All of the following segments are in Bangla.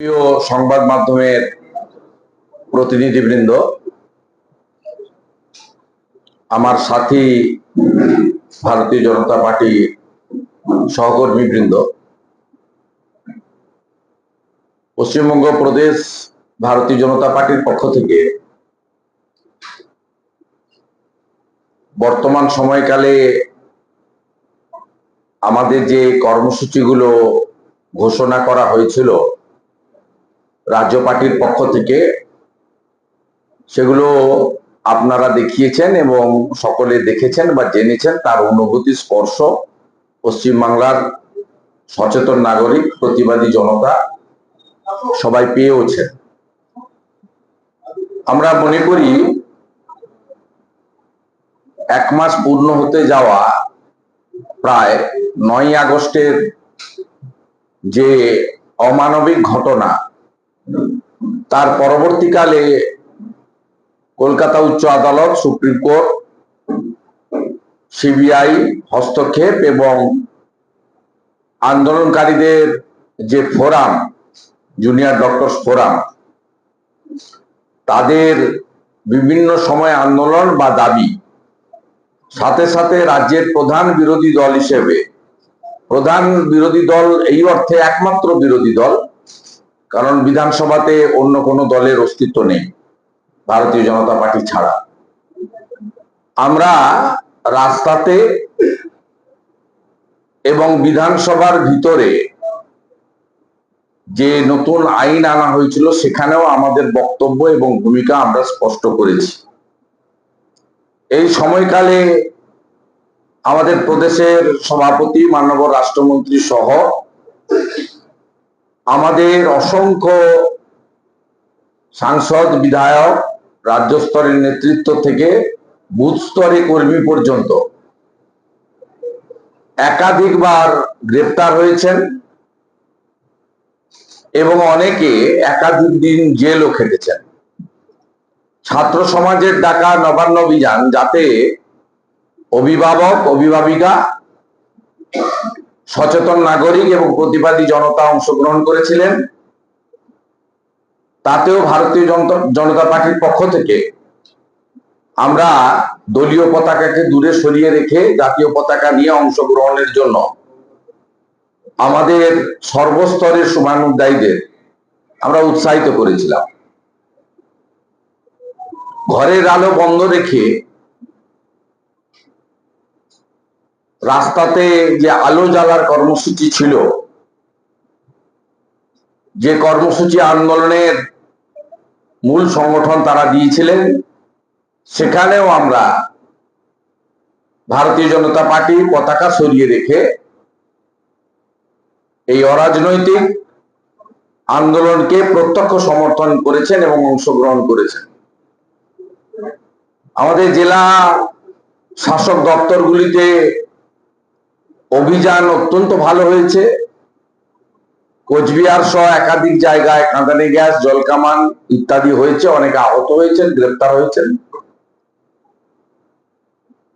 প্রিয় সংবাদ মাধ্যমের প্রতিনিধিবৃন্দ, আমার সাথী ভারতীয় জনতা পার্টি সহকর্মী বৃন্দ পশ্চিমবঙ্গ প্রদেশ ভারতীয় জনতা পার্টির পক্ষ থেকে বর্তমান সময়কালে আমাদের যে কর্মসূচিগুলো ঘোষণা করা হয়েছিল রাজ্য পার্টির পক্ষ থেকে সেগুলো আপনারা দেখিয়েছেন এবং সকলে দেখেছেন বা জেনেছেন তার অনুভূতি, স্পর্শ। পশ্চিমবাংলার সচেতন নাগরিক, প্রতিবাদী জনতা সবাই পেয়েওছেন। আমরা মনে করি এক মাস পূর্ণ হতে যাওয়া প্রায় নয় আগস্টের যে অমানবিক ঘটনা তার পরবর্তীকালে কলকাতা উচ্চ আদালত, সুপ্রিম কোর্ট, সিবিআই হস্তক্ষেপ এবং আন্দোলনকারীদের যে ফোরাম, জুনিয়র ডক্টর ফোরাম, তাদের বিভিন্ন সময় আন্দোলন বা দাবি। সাথে সাথে রাজ্যের প্রধান বিরোধী দল হিসেবে, প্রধান বিরোধী দল এই অর্থে একমাত্র বিরোধী দল কারণ বিধানসভাতে অন্য কোনো দলের অস্তিত্ব নেই, ভারতীয় জনতা পার্টি ছাড়া। আমরা রাস্তাতে এবং বিধানসভার ভিতরে যে নতুন আইন আনা হয়েছিল, সেখানেও আমাদের বক্তব্য এবং ভূমিকা আমরা স্পষ্ট করেছি। এই সময়কালে আমাদের প্রদেশের সভাপতি, মাননীয় রাষ্ট্রমন্ত্রী সহ আমাদের অসংখ্য সাংসদ, বিধায়ক, রাজ্য স্তরের নেতৃত্ব থেকে বুথ স্তরে কর্মী পর্যন্ত একাধিকবার গ্রেপ্তার হয়েছেন এবং অনেকে একাধিক দিন জেলও খেটেছেন। ছাত্র সমাজের ডাকা নবান্ন অভিযান যাতে অভিভাবক, অভিভাবিকা সচেতন নাগরিক এবং প্রতিবাদী জনতা অংশগ্রহণ করেছিলেন। তাতেও ভারতীয় জনতা- পার্টির পক্ষ থেকে আমরা দলীয় পতাকাকে দূরে সরিয়ে রেখে জাতীয় পতাকা নিয়ে অংশগ্রহণের জন্য আমাদের সর্বস্তরের শুভানুধ্যায়ীদের আমরা উৎসাহিত করেছিলাম। ঘরের আলো বন্ধ রেখে রাস্তাতে যে আলো জ্বালার কর্মসূচি ছিল, যে কর্মসূচি আন্দোলনের মূল সংগঠন তারা দিয়েছিলেন, সেখানেও আমরা ভারতীয় জনতা পার্টি পতাকা সরিয়ে রেখে এই অরাজনৈতিক আন্দোলনকে প্রত্যক্ষ সমর্থন করেছেন এবং অংশগ্রহণ করেছেন। আমাদের জেলা শাসক দপ্তরগুলিতে অভিযান অত্যন্ত ভালো হয়েছে। কোচবিহার সহ একাধিক জায়গায় কাঁদানে গ্যাস, জলকামান ইত্যাদি হয়েছে। অনেকে আহত হয়েছেন, গ্রেপ্তার হয়েছেন।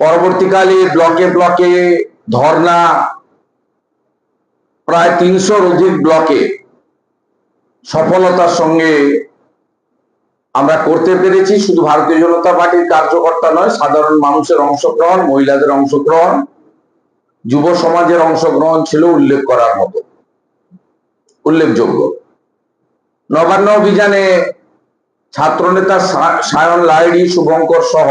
পরবর্তীকালে ব্লকে ব্লকে ধর্না প্রায় তিনশোর অধিক ব্লকে সফলতার সঙ্গে আমরা করতে পেরেছি। শুধু ভারতীয় জনতা পার্টির কার্যকর্তা নয়, সাধারণ মানুষের অংশগ্রহণ, মহিলাদের অংশগ্রহণ। যুব সমাজের অংশগ্রহণ ছিল উল্লেখ করার মতো। উল্লেখযোগ্য। নবান্ন অভিযানে ছাত্রনেতা সায়ন লাইড়ি শুভঙ্কর সহ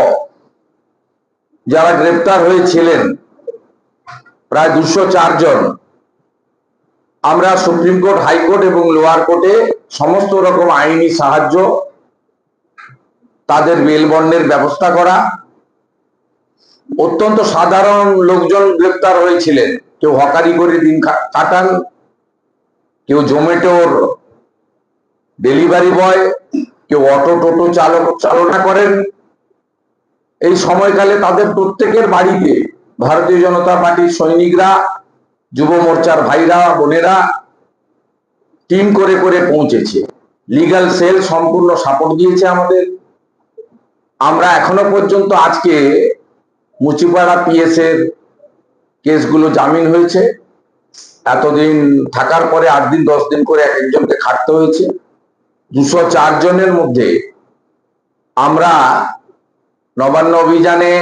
যারা গ্রেপ্তার হয়েছিলেন, প্রায় দুশো জন। আমরা সুপ্রিম কোর্ট, হাইকোর্ট এবং লোয়ার কোর্টে সমস্ত রকম আইনি সাহায্য, তাদের বেল বন্ডের ব্যবস্থা করা অত্যন্ত সাধারণ লোকজন গ্রেপ্তার হয়েছিলেন। কেউ হকারি করে দিন কাটান, কেউ জোম্যাটোর ডেলিভারি বয়, কেউ অটো টোটো চালক, চালনা করেন। এই সময়কালে তাদের প্রত্যেকের বাড়িতে ভারতীয় জনতা পার্টির সৈনিকরা, যুব মোর্চার ভাইরা, বোনেরা টিম করে করে পৌঁছেছে। লিগ্যাল সেল সম্পূর্ণ সাপোর্ট দিয়েছে আমাদের। আমরা এখনও পর্যন্ত আজকে মুচিপাড়া পিএস এর কেসগুলো জামিন হয়েছে। এতদিন থাকার পরে আট দিন, দশ দিন করে এক একজনকে খাটতে হয়েছে। দুশো চার জনের মধ্যে আমরা নবান্ন অভিযানে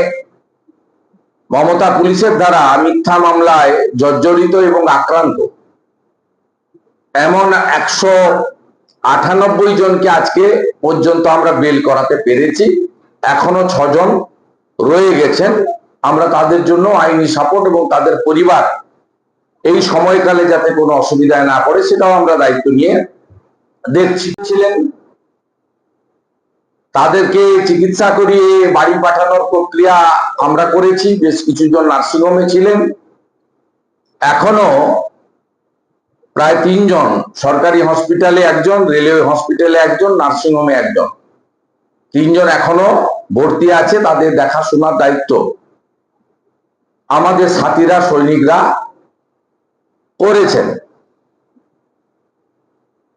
মমতা পুলিশের দ্বারা মিথ্যা মামলায় জর্জরিত এবং আক্রান্ত। এমন একশো আটানব্বই জনকে আজকে পর্যন্ত আমরা বেল করাতে পেরেছি। এখনও ছজন রয়ে গেছেন। আমরা তাদের জন্য আইনি সাপোর্ট এবং তাদের পরিবার এই সময়কালে যাতে কোনো অসুবিধায় না পড়ে, সেটাও আমরা দায়িত্ব নিয়ে দেখছি। ছিলেন। তাদেরকে চিকিৎসা করিয়ে বাড়ি পাঠানোর প্রক্রিয়া আমরা করেছি। বেশ কিছুজন নার্সিংহোমে ছিলেন। এখনও প্রায় তিনজন সরকারি হসপিটালে একজন রেলওয়ে হসপিটালে একজন নার্সিংহোমে একজন। তিনজন এখনও ভর্তি আছে, তাদের দেখাশোনার দায়িত্ব। আমাদের সাথীরা, সৈনিকরা করেছেন।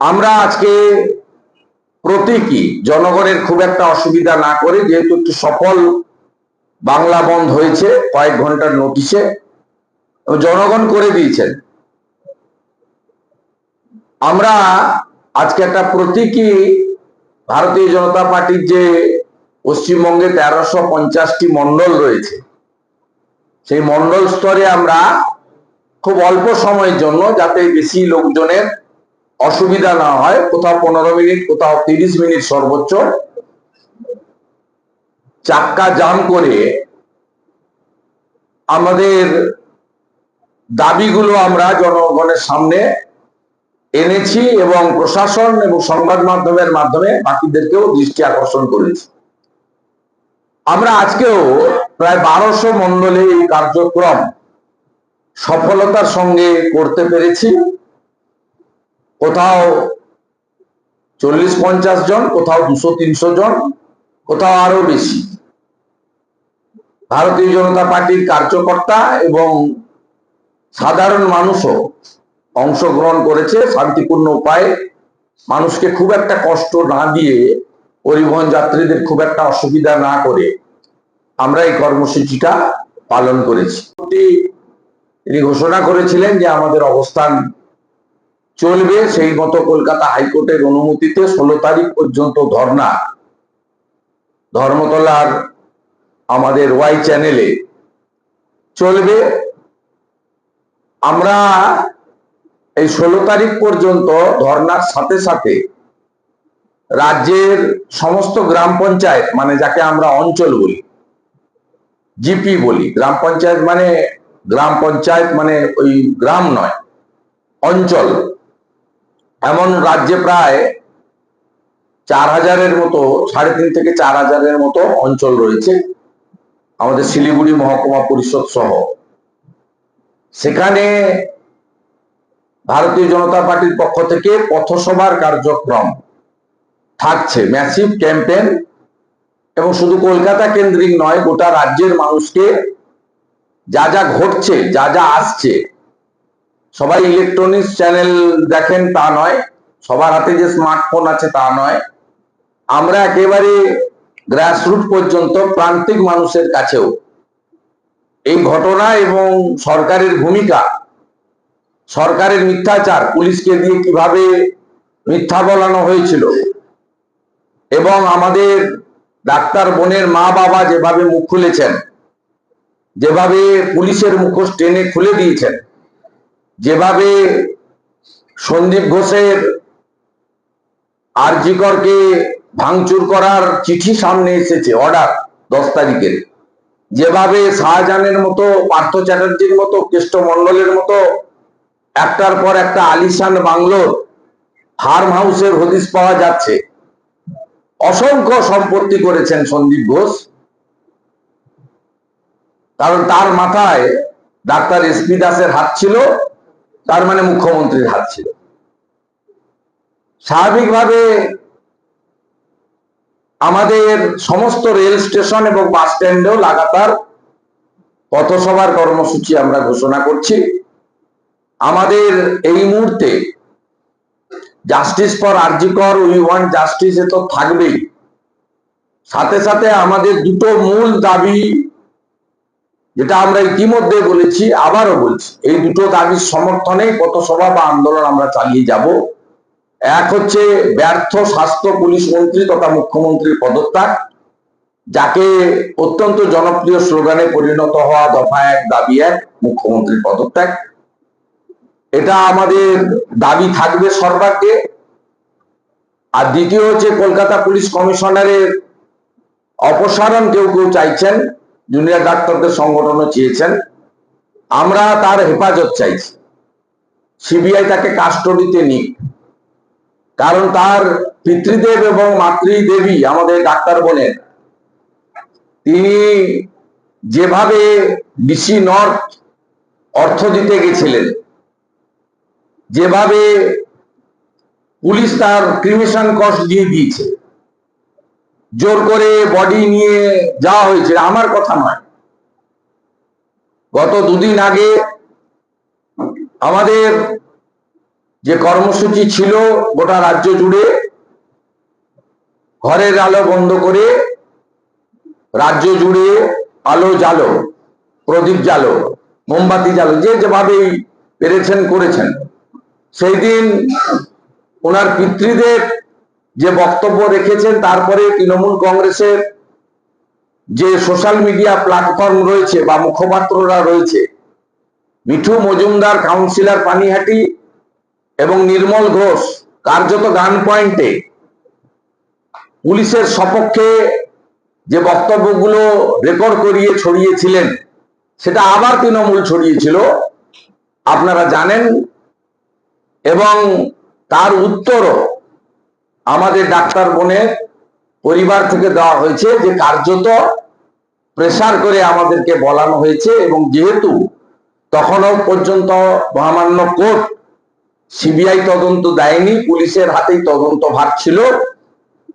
আমরা আজকে প্রতীকী জনগণের খুব একটা অসুবিধা না করে, যেহেতু একটি সফল বাংলা বন্ধ হয়েছে, কয়েক ঘণ্টার নোটিশে জনগণ করে দিয়েছেন। আমরা আজকে একটা প্রতীকী ভারতীয় জনতা পার্টির যে পশ্চিমবঙ্গে তেরোশো পঞ্চাশটি মন্ডল রয়েছে, সেই মন্ডল স্তরে আমরা খুব অল্প সময়ের জন্য যাতে বেশি লোকজনের অসুবিধা না হয়, কোথাও পনেরো মিনিট, কোথাও তিরিশ মিনিট সর্বোচ্চ চাক্কা জাম করে আমাদের দাবিগুলো আমরা জনগণের সামনে এনেছি এবং প্রশাসন এবং সংবাদ মাধ্যমের মাধ্যমে বাকিদেরকেও দৃষ্টি আকর্ষণ করেছি। আমরা আজকেও প্রায় বারোশো মন্ডলে এই কার্যক্রম সফলতার সঙ্গে করতে পেরেছি। কোথাও চল্লিশ পঞ্চাশ জন, কোথাও দুশো তিনশো জন, কোথাও আরও বেশি। ভারতীয় জনতা পার্টির কার্যকর্তা এবং সাধারণ মানুষও অংশগ্রহণ করেছে শান্তিপূর্ণ উপায়ে। মানুষকে খুব একটা কষ্ট না দিয়ে পরিবহন যাত্রীদের খুব একটা অসুবিধা না করে আমরা এই কর্মসূচিটা পালন করেছি। তিনি ঘোষণা করেছিলেন যে আমাদের অবস্থান চলবে, সেই মতো কলকাতা হাইকোর্টের অনুমতিতে ষোলো তারিখ পর্যন্ত ধর্না ধর্মতলার আমাদের ওয়াই চ্যানেলে চলবে। আমরা এই ষোলো তারিখ পর্যন্ত ধর্নার সাথে সাথে রাজ্যের সমস্ত গ্রাম পঞ্চায়েত মানে যাকে আমরা অঞ্চল বলি, জিপি বলি, গ্রাম পঞ্চায়েত মানে গ্রাম পঞ্চায়েত মানে ওই গ্রাম নয়, অঞ্চল। এমন রাজ্যে প্রায় চার হাজারের মতো, সাড়ে তিন থেকে চার হাজারের মতো অঞ্চল রয়েছে আমাদের শিলিগুড়ি মহকুমা পরিষদ সহ। সেখানে ভারতীয় জনতা পার্টির পক্ষ থেকে পথসভার কার্যক্রম থাকছে। ম্যাসিভ ক্যাম্পেন এবং শুধু কলকাতা কেন্দ্রিক নয়, গোটা রাজ্যের মানুষকে যা যা ঘটছে, যা যা আসছে, সবাই ইলেকট্রনিক্স চ্যানেল দেখেন তা নয়, সবার হাতে যে স্মার্টফোন আছে তা নয়। আমরা একেবারে গ্রাসরুট পর্যন্ত প্রান্তিক মানুষের কাছেও এই ঘটনা এবং সরকারের ভূমিকা সরকারের মিথ্যাচার পুলিশকে দিয়ে কীভাবে মিথ্যা বলানো হয়েছিল? এবং আমাদের ডাক্তার বোনের মা বাবা যেভাবে মুখ খুলেছেন, যেভাবে পুলিশের মুখোশ টেনে খুলে দিয়েছেন, যেভাবে সন্দীপ ঘোষের আরজিকরকে ভাঙচুর করার চিঠি সামনে এসেছে অর্ডার দশ তারিখের। যেভাবে শাহজাহানের মতো, পার্থ চ্যাটার্জির মতো, কেষ্ট মন্ডলের মতো একটার পর একটা আলিশান বাংলোর ফার্ম হাউসের হদিস পাওয়া যাচ্ছে। অসংখ্য সম্পত্তি করেছেন সন্দীপ ঘোষ। কারণ তার মাথায় ডাক্তার এস পি দাসের হাত ছিল, তার মানে মুখ্যমন্ত্রীর হাত ছিল। স্বাভাবিকভাবে আমাদের সমস্ত রেল স্টেশন এবং বাস স্ট্যান্ডেও লাগাতার পথসভার কর্মসূচি আমরা ঘোষণা করছি। আমাদের এই মুহূর্তে justice for RG Kar we want justice এ তো থাকবেই। সাথে সাথে আমাদের দুটো মূল দাবি, যেটা আমরা ইতিমধ্যে বলেছি, আবারও বলছি, এই দুটো দাবির সমর্থনে পথসভা বা আন্দোলন আমরা চালিয়ে যাব। এক হচ্ছে ব্যর্থ স্বাস্থ্য পুলিশ মন্ত্রী তথা মুখ্যমন্ত্রীর পদত্যাগ, যাকে অত্যন্ত জনপ্রিয় স্লোগানে পরিণত হওয়া দফা এক, দাবি এক, মুখ্যমন্ত্রীর পদত্যাগ। এটা আমাদের দাবি থাকবে সরকারকে আর দ্বিতীয় হচ্ছে কলকাতা পুলিশ কমিশনারের অপসারণ কেউ কেউ চাইছেন, জুনিয়র ডাক্তারদের সংগঠনও চেয়েছেন। আমরা তার হেফাজত চাইছি। সিবিআই তাকে কাস্টডিতে নিক। কারণ তার পিতৃদেব এবং মাতৃদেবী আমাদের ডাক্তার বোনের। তিনি যেভাবে ডিসি নর্থ অর্থ দিতে গেছিলেন যেভাবে পুলিশ তার ক্রিমেশন কস্ট দিয়ে দিয়েছে, জোর করে বডি নিয়ে যাওয়া হয়েছে, আমার কথা নয়। গত দুদিন আগে আমাদের যে কর্মসূচি ছিল গোটা রাজ্য জুড়ে, ঘরের আলো বন্ধ করে রাজ্য জুড়ে আলো জালো প্রদীপ জালো মোমবাতি জালো যে যেভাবেই পেরেছেন করেছেন। সেই দিন ওনার পিতৃদের যে বক্তব্য রেখেছেন, তারপরে তৃণমূল কংগ্রেসের যে সোশ্যাল মিডিয়া প্ল্যাটফর্ম রয়েছে বা মুখপাত্ররা রয়েছে, মিঠু মজুমদার, কাউন্সিলর পানিহাটি এবং নির্মল ঘোষ কার্যত গান পয়েন্টে পুলিশের সপক্ষে যে বক্তব্যগুলো রেকর্ড করিয়ে ছড়িয়েছিলেন, সেটা আবার তৃণমূল ছড়িয়েছিল। আপনারা জানেন এবং তার উত্তরও আমাদের ডাক্তার বোনের পরিবার থেকে দেওয়া হয়েছে যে কার্যত প্রেসার করে আমাদেরকে বলানো হয়েছে এবং যেহেতু তখনও পর্যন্ত মহামান্য কোর্ট সিবিআই তদন্ত দেয়নি, পুলিশের হাতেই তদন্ত ভার ছিল,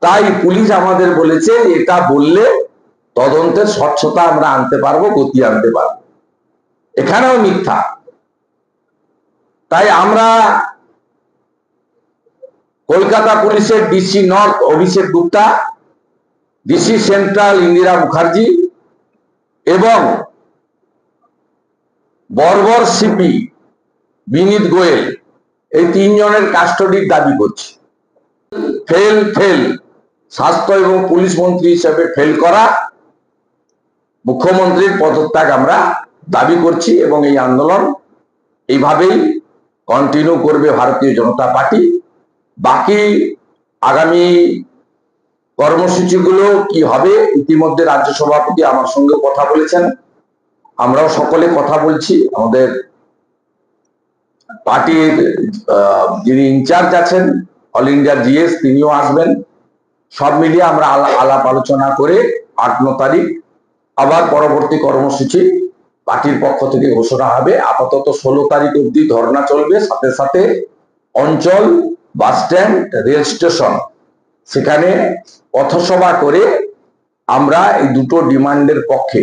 তাই পুলিশ আমাদের বলেছে এটা বললে তদন্তের স্বচ্ছতা আমরা আনতে পারব, গতি আনতে পারব। এখানেও মিথ্যা। তাই আমরা কলকাতা পুলিশের DC north Abhishek Gupta DC central Indira Mukherjee এবং বর্বর সিপি বিনীত গোয়েল এই তিনজনের কাস্টডির দাবি করছে। ফেল ফেল, স্বাস্থ্য এবং পুলিশ মন্ত্রী হিসেবে ফেল করা মুখ্যমন্ত্রীর পদত্যাগ আমরা দাবি করছি এবং এই আন্দোলন এইভাবেই কন্টিনিউ করবে ভারতীয় জনতা পার্টি। বাকি আগামী কর্মসূচিগুলো কি হবে? ইতিমধ্যে রাজ্য সভাপতি আমার সঙ্গে কথা বলেছেন। আমরাও সকলে কথা বলছি। আমাদের পার্টির যিনি ইনচার্জ আছেন, অল ইন্ডিয়া জিএস, তিনিও আসবেন। সব মিলিয়ে আমরা আলা- আলাপ আলোচনা করে আট, ন তারিখ আবার পরবর্তী কর্মসূচি পার্টির পক্ষ থেকে ঘোষণা হবে। আপাতত ষোলো তারিখ অবধি ধর্ণা চলবে। সাথে সাথে অঞ্চল বাস স্ট্যান্ড, রেল স্টেশন। সেখানে পথসভা করে আমরা এই দুটো ডিমান্ডের পক্ষে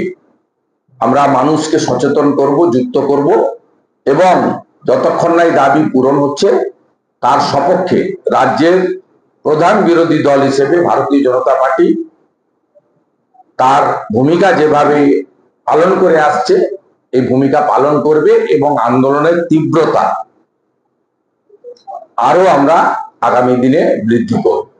আমরা মানুষকে সচেতন করব, যুক্ত করব এবং যতক্ষণ না এই দাবি পূরণ হচ্ছে, তার সপক্ষে রাজ্যের প্রধান বিরোধী দল হিসেবে ভারতীয় জনতা পার্টি তার ভূমিকা যেভাবে পালন করে আসছে, এই ভূমিকা পালন করবে এবং আন্দোলনের তীব্রতা আরও আমরা আগামী দিনে বৃদ্ধি করব।